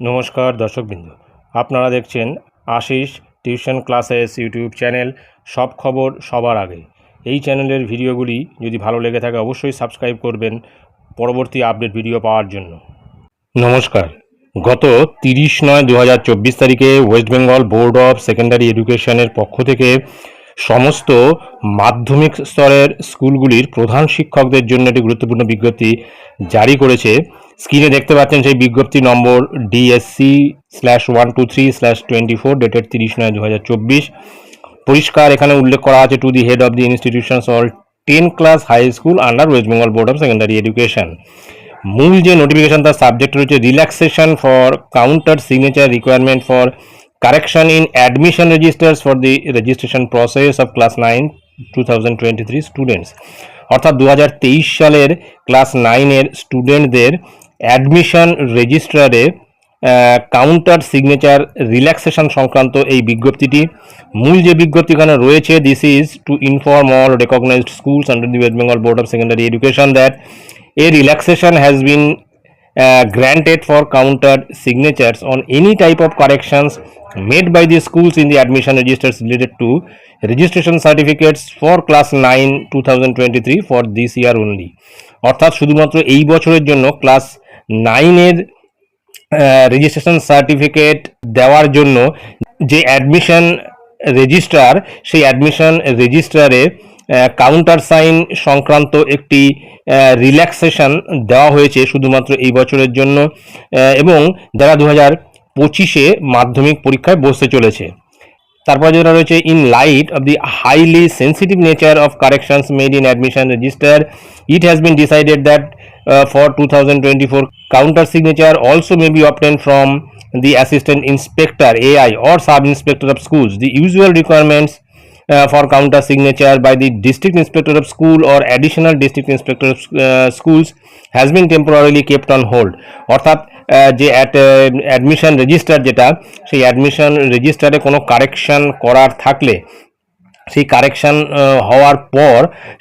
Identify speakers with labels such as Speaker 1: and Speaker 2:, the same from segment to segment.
Speaker 1: নমস্কার দর্শকবৃন্দ। আপনারা দেখছেন Ashis tuition classes YouTube channel সব খবর সবার আগে। এই চ্যানেলের ভিডিওগুলি যদি ভালো লেগে থাকে অবশ্যই সাবস্ক্রাইব করবেন পরবর্তী আপডেট ভিডিও পাওয়ার জন্য। নমস্কার। গত তিরিশ নয় দু তারিখে West Bengal board of secondary এডুকেশনের পক্ষ থেকে সমস্ত মাধ্যমিক স্তরের স্কুলগুলির প্রধান শিক্ষকদের জন্য একটি গুরুত্বপূর্ণ বিজ্ঞপ্তি জারি করেছে স্ক্রিনে দেখতে পাচ্ছেন সেই বিজ্ঞপ্তি number DSC slash one two three slash twenty four dated তিরিশ নয় দু হাজার চব্বিশ। পরিষ্কার এখানে উল্লেখ করা আছে to the head of the institutions all ten class high school under West Bengal board of secondary education মূল যে নোটিফিকেশন তার সাবজেক্ট রয়েছে relaxation for counter signature requirement for correction in admission registers for the registration process of class nine two thousand twenty three students অর্থাৎ দু হাজার তেইশ সালের class নাইনের স্টুডেন্টদের অ্যাডমিশন রেজিস্ট্রারে কাউন্টার সিগনেচার রিল্যাক্সেশন সংক্রান্ত এই বিজ্ঞপ্তিটি। মূল যে বিজ্ঞপ্তি এখানে রয়েছে this is to inform all recognised schools under the West Bengal board of secondary education that a relaxation has been granted for counter signatures on any type of corrections made by the schools in the admission registers related to registration certificates for class nine two thousand twenty three for this year only অর্থাৎ শুধুমাত্র এই বছরের জন্য class নাইনের registration certificate দেওয়ার জন্য যে admission registrar সেই অ্যাডমিশন রেজিস্ট্রারে কাউন্টার সাইন সংক্রান্ত একটি রিল্যাক্সেশন দেওয়া হয়েছে শুধুমাত্র এই বছরের জন্য এবং যারা দু হাজার পঁচিশে মাধ্যমিক পরীক্ষায় বসতে চলেছে। তারপর যেটা রয়েছে in light of the highly sensitive nature of corrections made in admission register it has been decided that twenty four counter signature also may be obtain from the assistant inspector AI or sub inspector of schools. The usual requirements uh, for counter signature by the district inspector of school or additional district inspector of uh, schools has been temporarily kept on hold অর্থাৎ যে admission register যেটা সেই admission রেজিস্টারে কোনো correction করার থাকলে সেই correction হওয়ার পর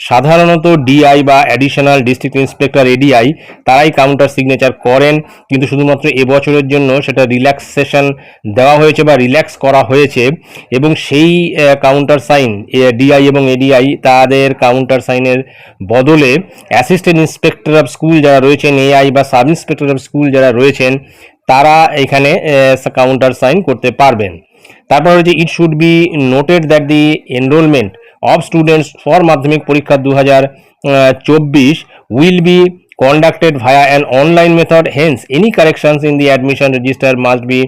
Speaker 1: সাধারণত ডিআই বা অ্যাডিশনাল ডিস্ট্রিক্ট ইন্সপেক্টর এডিআই তারাই কাউন্টার সিগনেচার করেন। কিন্তু শুধুমাত্র এবছরের জন্য সেটা রিল্যাক্সেশন দেওয়া হয়েছে বা রিল্যাক্স করা হয়েছে এবং সেই কাউন্টার সাইন ডিআই এবং এডিআই তাদের কাউন্টার সাইনের বদলে অ্যাসিস্ট্যান্ট ইন্সপেক্টর অফ স্কুল যারা রয়েছেন এআই বা সাব ইন্সপেক্টর অফ স্কুল যারা রয়েছেন, তারা এখানে কাউন্টার সাইন করতে পারবেন। তারপর হচ্ছে it should be noted that the enrolment of students for Madhyamik পরীক্ষা দু will be conducted via an online method hence any corrections in the admission register must be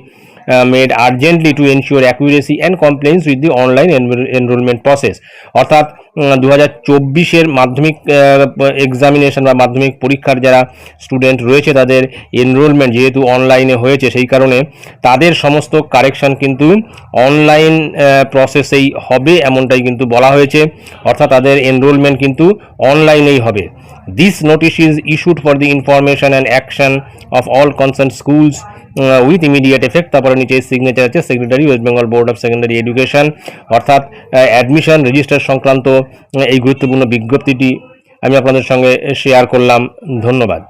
Speaker 1: uh, urgently to ensure ensure and compliance with with online enroll- enrollment অর্থাৎ দু হাজার চব্বিশের মাধ্যমিক examination বা মাধ্যমিক পরীক্ষার যারা স্টুডেন্ট রয়েছে তাদের এনরোলমেন্ট যেহেতু অনলাইনে হয়েছে সেই কারণে তাদের সমস্ত কারেকশন কিন্তু অনলাইন প্রসেসেই হবে এমনটাই কিন্তু বলা হয়েছে। অর্থাৎ তাদের এনরোলমেন্ট কিন্তু অনলাইনেই হবে। This notice is issued for the information and action of all concern schools with immediate effect তারপরে নিচে সিগনেচার আছে secretary West Bengal board of secondary education অর্থাৎ অ্যাডমিশন রেজিস্টার সংক্রান্ত এই গুরুত্বপূর্ণ বিজ্ঞপ্তিটি আমি আপনাদের সঙ্গে শেয়ার করলাম। ধন্যবাদ।